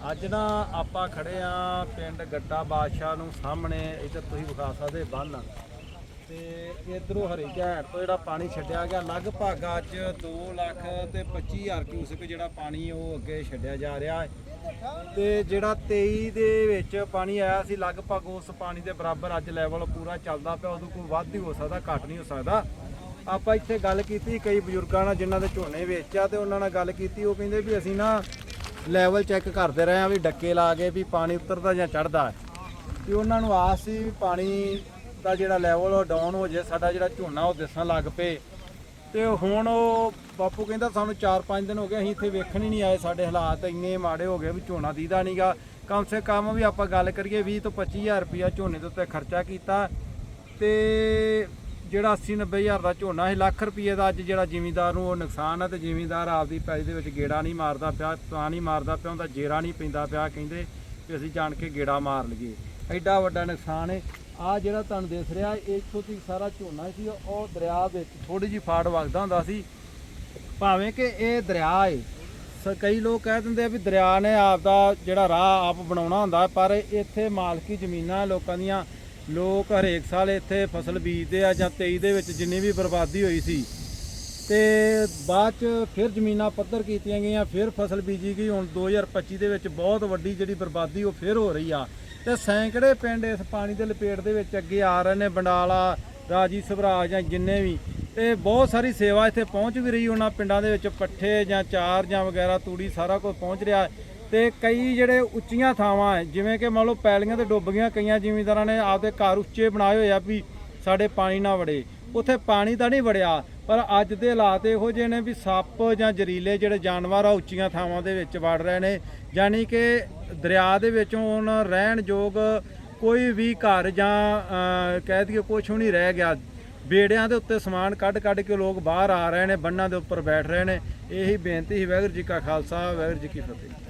ਅੱਜ ਨਾ ਆਪਾਂ ਖੜੇ ਆ ਪਿੰਡ ਗੱਟਾ ਬਾਦਸ਼ਾਹ ਨੂੰ ਸਾਹਮਣੇ ਇੱਧਰ ਤੁਸੀਂ ਵਿਖਾ ਸਕਦੇ ਬੰਨ। ਤੇ ਇਧਰੋਂ ਹਰੀ ਘਾਟ ਤੋਂ ਜਿਹੜਾ ਪਾਣੀ ਛੱਡਿਆ ਗਿਆ, ਲਗਭਗ ਅੱਜ 2 ਲੱਖ ਤੇ 25000 ਕਿਊਸਕ ਜਿਹੜਾ ਪਾਣੀ ਉਹ ਅੱਗੇ ਛੱਡਿਆ ਜਾ ਰਿਹਾ ਹੈ। ਤੇ ਜਿਹੜਾ 23 ਦੇ ਵਿੱਚ ਪਾਣੀ ਆਇਆ ਸੀ, ਲਗਭਗ ਉਸ ਪਾਣੀ ਦੇ ਬਰਾਬਰ ਅੱਜ ਲੈਵਲ ਪੂਰਾ ਚੱਲਦਾ ਪਿਆ ਉਦੋਂ ਕੋਈ ਵੱਧ ਹੀ ਹੋ ਸਕਦਾ, ਘੱਟ ਨਹੀਂ ਹੋ ਸਕਦਾ। ਆਪਾਂ ਇੱਥੇ ਗੱਲ ਕੀਤੀ ਕਈ ਬਜ਼ੁਰਗਾਂ ਨਾਲ, ਜਿਨ੍ਹਾਂ ਦੇ ਝੋਨੇ ਵੇਚਿਆ ਤੇ ਉਹਨਾਂ ਨਾਲ ਗੱਲ ਕੀਤੀ, ਉਹ ਕਹਿੰਦੇ ਵੀ ਅਸੀਂ ਨਾ ਲੈਵਲ ਚੈੱਕ ਕਰਦੇ ਰਹੇ ਆ ਵੀ ਡੱਕੇ ਲਾ ਕੇ ਵੀ ਪਾਣੀ ਉਤਰਦਾ ਜਾਂ ਚੜਦਾ ਤੇ ਉਹਨਾਂ ਨੂੰ ਆਸ ਸੀ ਵੀ ਪਾਣੀ ਦਾ ਜਿਹੜਾ ਲੈਵਲ ਉਹ ਡਾਊਨ ਹੋ ਜੇ ਸਾਡਾ ਜਿਹੜਾ ਝੋਨਾ ਉਹ ਦਿਸਣ ਲੱਗ ਪਏ। ਤੇ ਹੁਣ ਉਹ ਬਾਪੂ ਕਹਿੰਦਾ ਸਾਨੂੰ 4-5 ਦਿਨ ਹੋ ਗਏ, ਅਸੀਂ ਇੱਥੇ ਵੇਖਣ ਹੀ ਨਹੀਂ ਆਏ ਸਾਡੇ ਹਾਲਾਤ ਇੰਨੇ ਮਾੜੇ ਹੋ ਗਏ ਵੀ ਝੋਨਾ ਦੀਦਾ ਨਹੀਂਗਾ ਕਮ ਸੇ ਕਮ ਵੀ ਆਪਾਂ ਗੱਲ ਕਰੀਏ 20 ਤੋਂ 25000 ਰੁਪਇਆ ਝੋਨੇ ਦੇ ਉੱਤੇ ਖਰਚਾ ਕੀਤਾ। ਤੇ ਜਿਹੜਾ 80 90000 ਦਾ ਝੋਨਾ ਸੀ, ਲੱਖ ਰੁਪਏ ਦਾ ਅੱਜ ਜਿਹੜਾ ਜ਼ਿਮੀਂਦਾਰ ਨੂੰ ਉਹ ਨੁਕਸਾਨ ਹੈ ਤੇ ਜ਼ਿਮੀਂਦਾਰ ਆਪਦੀ ਪੈਲੀ ਦੇ ਵਿੱਚ ਗੇੜਾ ਨਹੀਂ ਮਾਰਦਾ ਪਿਆ, ਤਾਂ ਨਹੀਂ ਮਾਰਦਾ ਪਿਆ, ਉਹਦਾ ਜੇਰਾ ਨਹੀਂ ਪੈਂਦਾ ਪਿਆ, ਕਹਿੰਦੇ ਵੀ ਅਸੀਂ ਜਾਣ ਕੇ ਗੇੜਾ ਮਾਰ ਲਈਏ। ਐਡਾ ਵੱਡਾ ਨੁਕਸਾਨ ਹੈ ਆ ਜਿਹੜਾ ਤੁਹਾਨੂੰ ਦਿਸ ਰਿਹਾ ਇੱਥੋਂ ਤੱਕ ਸਾਰਾ ਝੋਨਾ ਸੀ, ਉਹ ਦਰਿਆ ਵਿੱਚ ਥੋੜੀ ਜਿਹੀ ਫਾੜ ਵਗਦਾ ਹੁੰਦਾ ਸੀ। ਭਾਵੇਂ ਕਿ ਇਹ ਦਰਿਆ ਏ, ਸ- ਕਈ ਲੋਕ ਕਹਿ ਦਿੰਦੇ ਆ ਵੀ ਦਰਿਆ ਨੇ ਆਪ ਦਾ ਜਿਹੜਾ ਰਾਹ ਆਪ ਬਣਾਉਣਾ ਹੁੰਦਾ, ਪਰ ਇੱਥੇ ਮਾਲਕੀ ਜ਼ਮੀਨਾਂ ਲੋਕਾਂ ਦੀਆਂ ਲੋਕ ਹਰੇਕ ਸਾਲ ਇੱਥੇ ਫਸਲ ਬੀਜਦੇ ਆ ਜਾਂ 23 ਦੇ ਵਿੱਚ ਜਿੰਨੀ ਵੀ ਬਰਬਾਦੀ ਹੋਈ ਸੀ। ਤੇ ਬਾਅਦ ਚ ਫਿਰ ਜ਼ਮੀਨਾਂ ਪੱਧਰ ਕੀਤੀਆਂ ਗਈਆਂ, ਫਿਰ ਫਸਲ ਬੀਜੀ ਗਈ। ਹੁਣ 2025 ਦੇ ਵਿੱਚ ਬਹੁਤ ਵੱਡੀ ਜਿਹੜੀ ਬਰਬਾਦੀ ਉਹ ਫਿਰ ਹੋ ਰਹੀ ਆ। ਤੇ ਸੈਂਕੜੇ ਪਿੰਡ ਇਸ ਪਾਣੀ ਦੇ ਲਪੇਟ ਦੇ ਵਿੱਚ ਅੱਗੇ ਆ ਰਹੇ ਨੇ, ਬੰਡਾਲਾ ਰਾਜੀ ਸਵਰਾਜ ਜਾਂ ਜਿੰਨੇ ਵੀ। ਤੇ ਬਹੁਤ ਸਾਰੀ ਸੇਵਾ ਇੱਥੇ ਪਹੁੰਚ ਵੀ ਰਹੀ, ਉਹਨਾਂ ਪਿੰਡਾਂ ਦੇ ਵਿੱਚ ਪੱਠੇ ਜਾਂ ਚਾਰ ਜਾਂ ਵਗੈਰਾ ਤੂੜੀ ਸਾਰਾ ਕੁਝ ਪਹੁੰਚ ਰਿਹਾ। ਤੇ ਕਈ ਜਿਹੜੇ ਉੱਚੀਆਂ ਥਾਵਾਂ ਹੈ, ਜਿਵੇਂ ਕਿ ਮੰਨ ਲਓ ਪੈਲੀਆਂ ਤੇ ਡੁੱਬ ਗਈਆਂ, ਕਈਆਂ ਜ਼ਿਮੀਂਦਾਰਾਂ ਨੇ ਆਪਦੇ ਘਰ ਉੱਚੇ ਬਣਾਏ ਹੋਏ ਆ ਵੀ ਸਾਡੇ ਪਾਣੀ ਨਾ ਵੜੇ। ਉੱਥੇ ਪਾਣੀ ਤਾਂ ਨਹੀਂ ਵੜਿਆ, ਪਰ ਅੱਜ ਦੇ ਹਾਲਾਤ ਇਹੋ ਜਿਹੇ ਨੇ ਵੀ ਸੱਪ ਜਾਂ ਜ਼ਰੀਲੇ ਜਿਹੜੇ ਜਾਨਵਰ ਆ, ਉੱਚੀਆਂ ਥਾਵਾਂ ਦੇ ਵਿੱਚ ਵੜ ਰਹੇ ਨੇ। ਯਾਨੀ ਕਿ ਦਰਿਆ ਦੇ ਵਿੱਚੋਂ ਹੁਣ ਰਹਿਣ ਯੋਗ ਕੋਈ ਵੀ ਘਰ ਜਾਂ ਕਹਿ ਦਈਏ ਕੁਛ ਵੀ ਨਹੀਂ ਰਹਿ ਗਿਆ। ਬੇੜਿਆਂ ਦੇ ਉੱਤੇ ਸਮਾਨ ਕੱਢ ਕੱਢ ਕੇ ਲੋਕ ਬਾਹਰ ਆ ਰਹੇ ਨੇ, ਬੰਨਾਂ ਦੇ ਉੱਪਰ ਬੈਠ ਰਹੇ ਨੇ। ਇਹੀ ਬੇਨਤੀ ਸੀ, ਵਾਹਿਗੁਰੂ ਜੀ ਕਾ ਖਾਲਸਾ, ਵਾਹਿਗੁਰੂ ਜੀ ਕੀ ਫਤਿਹ।